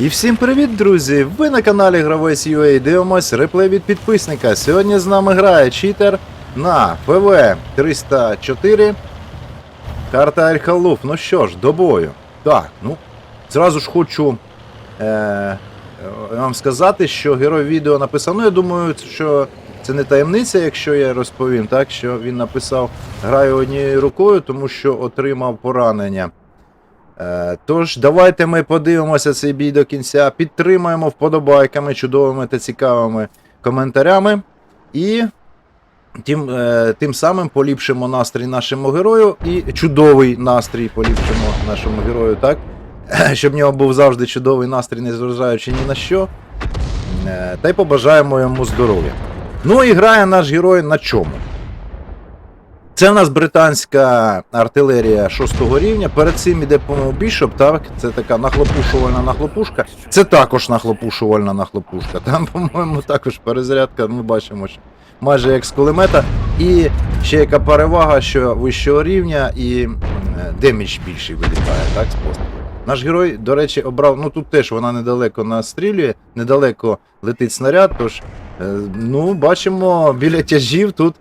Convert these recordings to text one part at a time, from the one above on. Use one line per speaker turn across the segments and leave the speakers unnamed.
І всім привіт, друзі! Ви на каналі Гравець UA дивимось реплей від підписника. Сьогодні з нами грає читер на ФВ 304. Карта Аль-Халуф. Ну що ж, до бою. Так, ну, зразу ж хочу е, вам сказати, що герой відео написав. Ну, я думаю, що це не таємниця, якщо я розповім, так, що він написав граю однією рукою, тому що отримав поранення. Е, Тож, давайте ми подивимося цей бій до кінця, підтримаємо вподобайками, чудовими та цікавими коментарями. І тим, е, тим самим поліпшимо настрій нашому герою і чудовий настрій поліпшимо нашому герою, так? Щоб в нього був завжди чудовий настрій, незважаючи ні на що. Е, Та й побажаємо йому здоров'я. Ну і грає наш герой на чому? Це в нас британська артилерія 6 рівня. Перед цим іде, по-моєму, Бішоп, так? Це така нахлопушувальна нахлопушка. Це також нахлопушувальна нахлопушка. Там, по-моєму, також перезарядка, ми бачимо, що майже як з кулемета. І ще яка перевага, що вищого рівня і м, демідж більший вилітає, так. Наш герой, до речі, обрав, ну тут теж вона недалеко настрілює, недалеко летить снаряд, тож, е, ну, бачимо, біля тяжів тут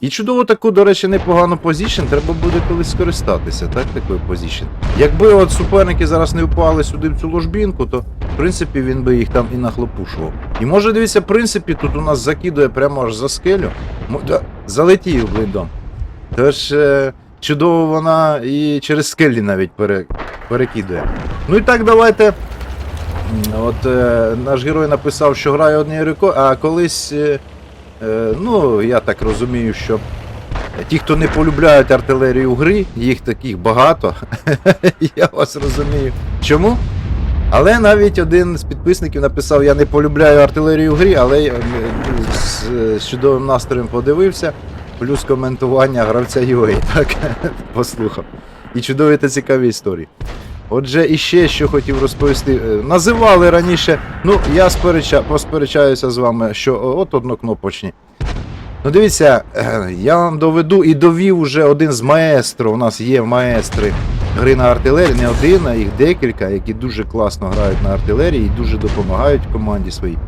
і чудово таку, до речі, непогану позішн, треба буде колись скористатися, так, такою позішн. Якби от суперники зараз не впали сюди в цю ложбінку, то в принципі він би їх там і нахлопушував. І може дивіться, в принципі, тут у нас закидує прямо аж за скелю. Залетів блиндом. Тож е, чудово вона і через скелі навіть пере, перекидує. Ну і так, давайте. От е, наш герой написав, що грає однією рукою, а колись. Е, ну, я так розумію, що ті, хто не полюбляють артилерію гри, їх таких багато. я вас розумію. Чому? Але навіть один з підписників написав: я не полюбляю артилерію грі, але з, з чудовим настроєм подивився, плюс коментування гравця UA, так послухав. І чудові та цікаві історії. Отже, іще що хотів розповісти. Е, Називали раніше, ну я спереча, посперечаюся з вами, що о, от однокнопочні. Ну дивіться, е, я вам доведу і довів уже один з маестро. У нас є маестри гри на артилерії, не один, а їх декілька, які дуже класно грають на артилерії і дуже допомагають команді своїй.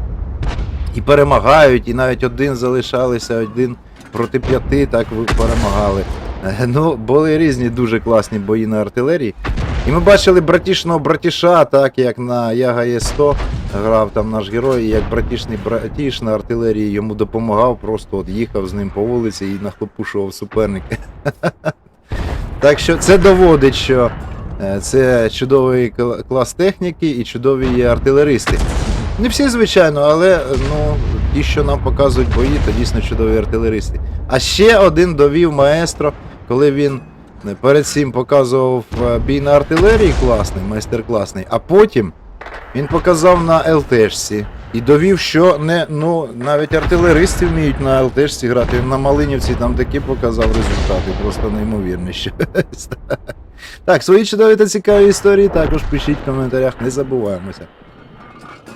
І перемагають, і навіть один залишалися, один проти п'яти, так перемагали. Е, Ну, були різні дуже класні бої на артилерії. І ми бачили братішного братіша, так як на Яга Є100 грав там наш герой, і як братішний братіш на артилерії йому допомагав, просто от їхав з ним по вулиці і нахлопушував суперника. Так що це доводить, що е, це чудовий клас техніки і чудові є артилеристи. Не всі, звичайно, але ну, ті, що нам показують бої, то дійсно чудові артилеристи. А ще один довів маестро, коли він перед цим показував е, бій на артилерії класний, майстер класний, а потім він показав на ЛТшці і довів, що не, ну, навіть артилеристи вміють на ЛТшці грати. На Малинівці там такі показав результати, просто неймовірні. Так, свої чудові та цікаві історії також пишіть в коментарях, не забуваємося.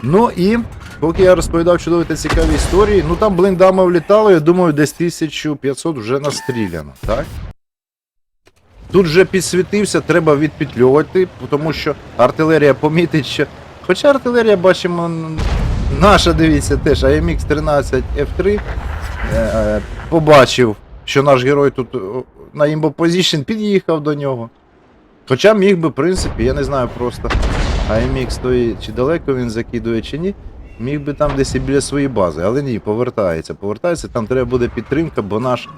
Ну і поки я розповідав чудові та цікаві історії, ну там блиндами влітало, я думаю, десь 1500 вже настріляно, так? Тут вже підсвітився, треба відпетльовувати, тому що артилерія помітить, що. Хоча артилерія, бачимо, наша, дивіться, теж AMX 13 F3 е, побачив, що наш герой тут на імбо позішн під'їхав до нього. Хоча міг би, в принципі, я не знаю просто. AMX стоїть, чи далеко він закидує, чи ні. Міг би там десь і біля своєї бази, але ні, повертається. Повертається, там треба буде підтримка, бо наш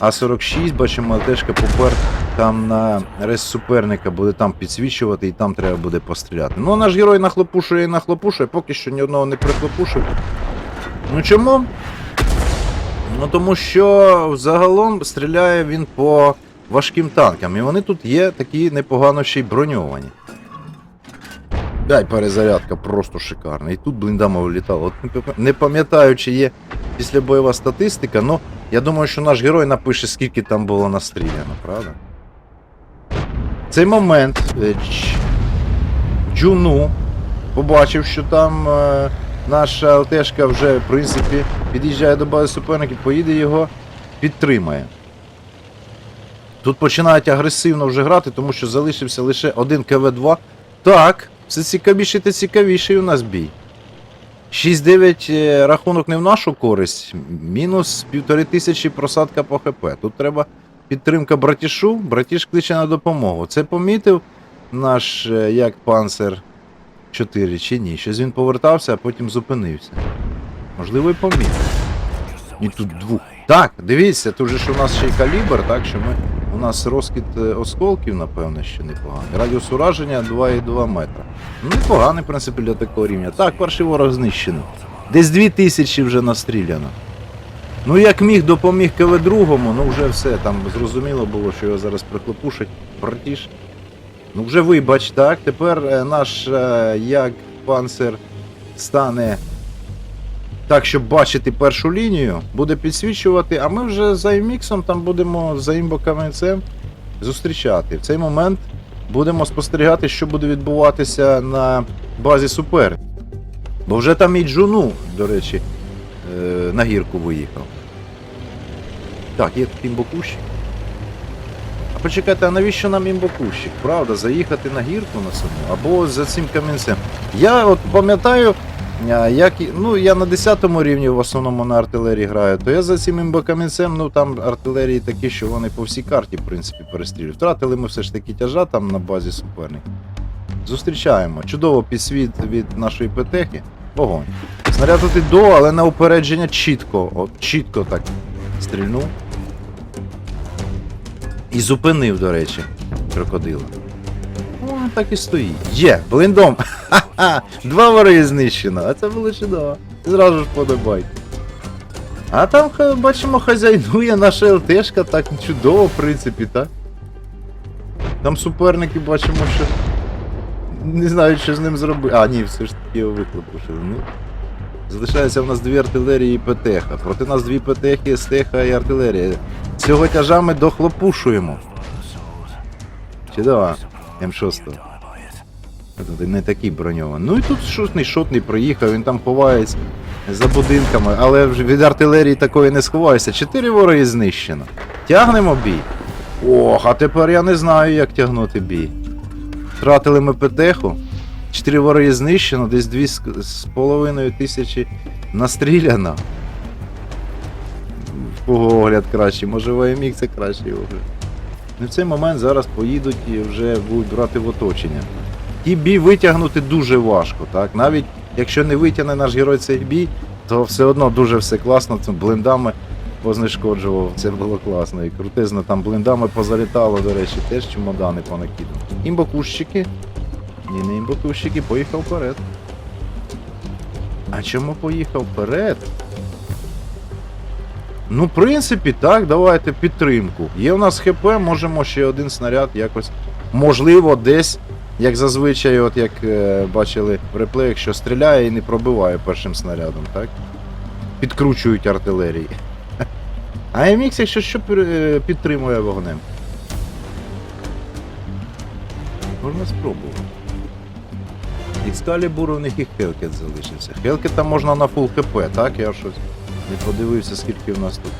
А46, бачимо, тежка попер там на рез суперника буде там підсвічувати і там треба буде постріляти. Ну, наш герой нахлопушує і нахлопушує, поки що ні одного не прихлопушив. Ну чому? Ну тому що загалом стріляє він по важким танкам, і вони тут є такі непогано ще й броньовані. Дай перезарядка просто шикарна. І тут блиндами вилітало. От не пам- не пам'ятаю, чи є післябойова статистика, але я думаю, що наш герой напише, скільки там було настріляно, правда? Цей момент е, Джуну побачив, що там е, наша ЛТшка вже, в принципі, під'їжджає до бази суперників, поїде його, підтримає. Тут починають агресивно вже грати, тому що залишився лише один КВ-2. Так, Все цікавіший та цікавіший у нас бій. 6-9 е, рахунок не в нашу користь. Мінус півтори тисячі просадка по ХП. Тут треба підтримка братішу. Братіш кличе на допомогу. Це помітив наш е, як панцер 4 чи ні? Щось він повертався, а потім зупинився. Можливо, і помітив. І тут двох. Так, дивіться, тут же ж у нас ще й калібр, так що ми. У нас розкид е, осколків, напевно, що непоганий. Радіус ураження 2,2 метра. Ну, непоганий, в принципі, для такого рівня. Так, перший ворог знищений. Десь 2000 вже настріляно. Ну, як міг, допоміг КВ другому, ну вже все, там зрозуміло було, що його зараз прихлопушать. Братіш. Ну вже вибач, так. Тепер е, наш е, як панцер стане так, щоб бачити першу лінію, буде підсвічувати, а ми вже за іміксом там будемо за імбокаменцем зустрічати. В цей момент будемо спостерігати, що буде відбуватися на базі супер. Бо вже там і Джуну, до речі, на гірку виїхав. Так, є тут імбокущик. А почекайте, а навіщо нам імбокущик? Правда, заїхати на гірку на саму або за цим камінцем. Я от пам'ятаю, Як, ну, я на 10 рівні в основному на артилерії граю, то я за цим імбокамінцем, ну там артилерії такі, що вони по всій карті, в принципі, перестрілюють. Втратили ми все ж таки тяжа там на базі суперника. Зустрічаємо. Чудово підсвіт від нашої ПТХи. Вогонь. Снаряд тут і до, але на упередження чітко. От чітко так стрільнув. І зупинив, до речі, крокодила. Він так і стоїть. Є, блиндом. Ха-ха! Два вороги знищено, а це було чудово. Зразу ж подобайте. А там, бачимо, хазяйнує наша ЛТшка так чудово, в принципі, так? Там суперники бачимо, що. Не знають, що з ним зробити. А, ні, все ж таки його вихлопушили. Ну. Залишається в нас дві артилерії і ПТХ. Проти нас дві ПТХ, СТХ і артилерія. Цього тяжа ми дохлопушуємо. Чудово. М6. Тут не такий броньований. Ну і тут шотний шотний проїхав, він там ховається за будинками, але від артилерії такої не сховаєшся. Чотири вороги знищено. Тягнемо бій. Ох, а тепер я не знаю, як тягнути бій. Втратили ми ПТХу. Чотири вороги знищено, десь дві з, половиною тисячі настріляно. Кого огляд кращий, може в це кращий огляд. Ну, в цей момент зараз поїдуть і вже будуть брати в оточення. Ті бій витягнути дуже важко, так? Навіть якщо не витягне наш герой цей бій, то все одно дуже все класно, цим блиндами познешкоджував, це було класно. І крутизно там блиндами позалітало, до речі, теж чемодани понакидав. Імбокущики. Ні, не імбокущики, поїхав вперед. А чому поїхав вперед? Ну, в принципі, так, давайте підтримку. Є у нас ХП, можемо ще один снаряд якось. Можливо, десь, як зазвичай, от як е, бачили в реплеях, що стріляє і не пробиває першим снарядом, так? Підкручують артилерії. А MX, якщо що, е, підтримує вогнем. Можна спробувати. Екскалібур у них і Хелкет залишився. Хелкета можна на фул ХП, так? Я щось не подивився, скільки в нас тут.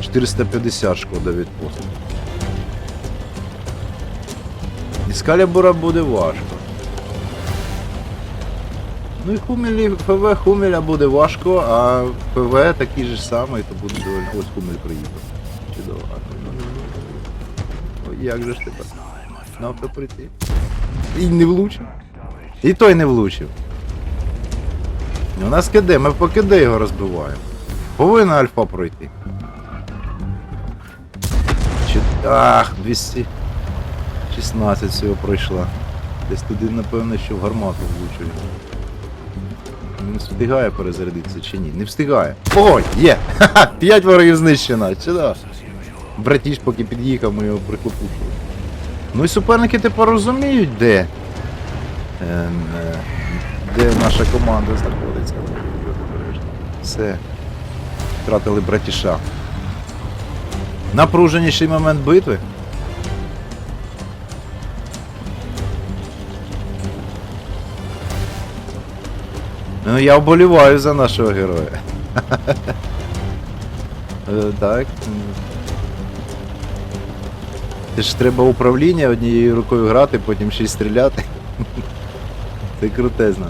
Е, 450 шкода від пострілу. Іскалібура буде важко. Ну і Хумелі, ФВ Хумеля буде важко, а ПВ такий же самий, то буде доволі. Ось Хумель приїхав. Чудово. Ой, як же ж тепер? Навка прийти. І не влучив. І той не влучив. У нас КД, ми по КД його розбиваємо. Повинна альфа пройти. Чи... Ах, 216 всього пройшла. Десь туди, напевно, що в гармату влучує. Він встигає перезарядитися чи ні? Не встигає. Ой, є! Ха-ха! П'ять ворогів знищено. Чудово. Братіш, поки під'їхав, ми його прихлопушили. Ну і суперники тепер розуміють, де. Ем, е, де наша команда знаходиться. Все. Втратили братіша. Напруженіший момент битви. Ну, я вболіваю за нашого героя. Е, Так. Це ж треба управління однією рукою грати, потім ще й стріляти. Ти крутезна.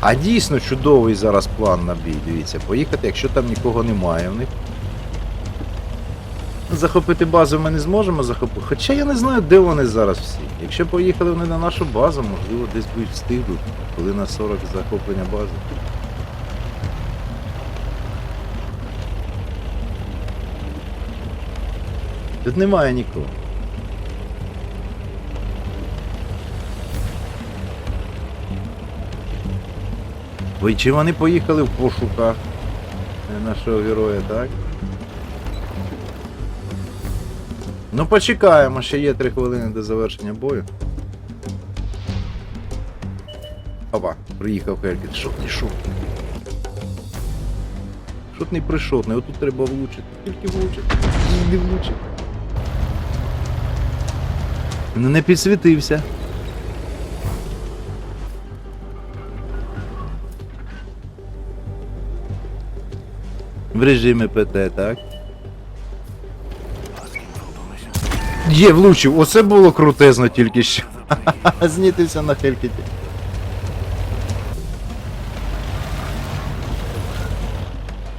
А дійсно чудовий зараз план на бій. Дивіться, поїхати, якщо там нікого немає в них. Захопити базу ми не зможемо захопити. Хоча я не знаю, де вони зараз всі. Якщо поїхали вони на нашу базу, можливо, десь будуть встигнуть, коли на 40 захоплення бази. Тут немає нікого. Ой, чи вони поїхали в пошуках е, нашого героя, так? Ну почекаємо, ще є 3 хвилини до завершення бою. Опа, приїхав Хелькіт. Шотний, шотний. Шотний пришотний, отут треба влучити. Тільки влучити. Не влучити. Ну не підсвітився. В режимі ПТ, так? Є, влучив. Оце було крутезно тільки що. Знітився на Хелькіті.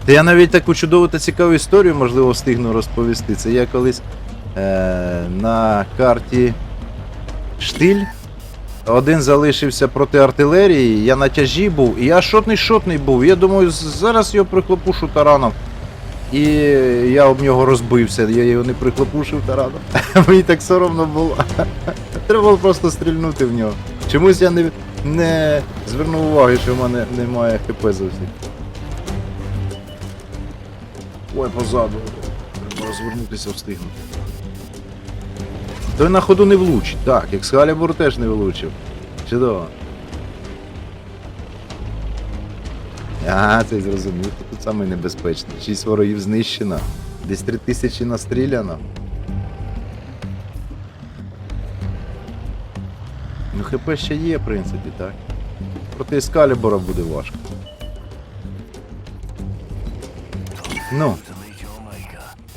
Та я навіть таку чудову та цікаву історію, можливо, встигну розповісти. Це я колись е, на карті Штиль. Один залишився проти артилерії, я на тяжі був, і я шотний шотний був. Я думаю, зараз його прихлопушу тараном. І я об нього розбився, я його не прихлопушив тараном. Мені так соромно було. Треба було просто стрільнути в нього. Чомусь я не, не звернув уваги, що в мене немає хп зовсім. Ой, позаду. Треба розвернутися встигнути. Той на ходу не влучить. Так, Екскалібур теж не влучив. Чудово. Ага, це зрозумів. Тут саме небезпечний. Шість ворогів знищено. Десь три тисячі настріляно. Ну ХП ще є, в принципі, так. Проти Ескалібура буде важко. Ну.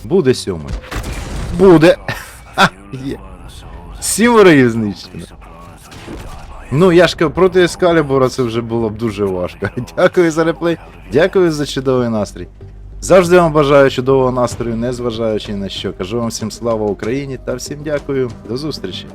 Буде сьомий. Буде. Ха, є. Сім ворогів знищено. Ну, я ж кажу, проти Ескалібура це вже було б дуже важко. Дякую за реплей, дякую за чудовий настрій. Завжди вам бажаю чудового настрою, незважаючи на що. Кажу вам всім слава Україні та всім дякую. До зустрічі.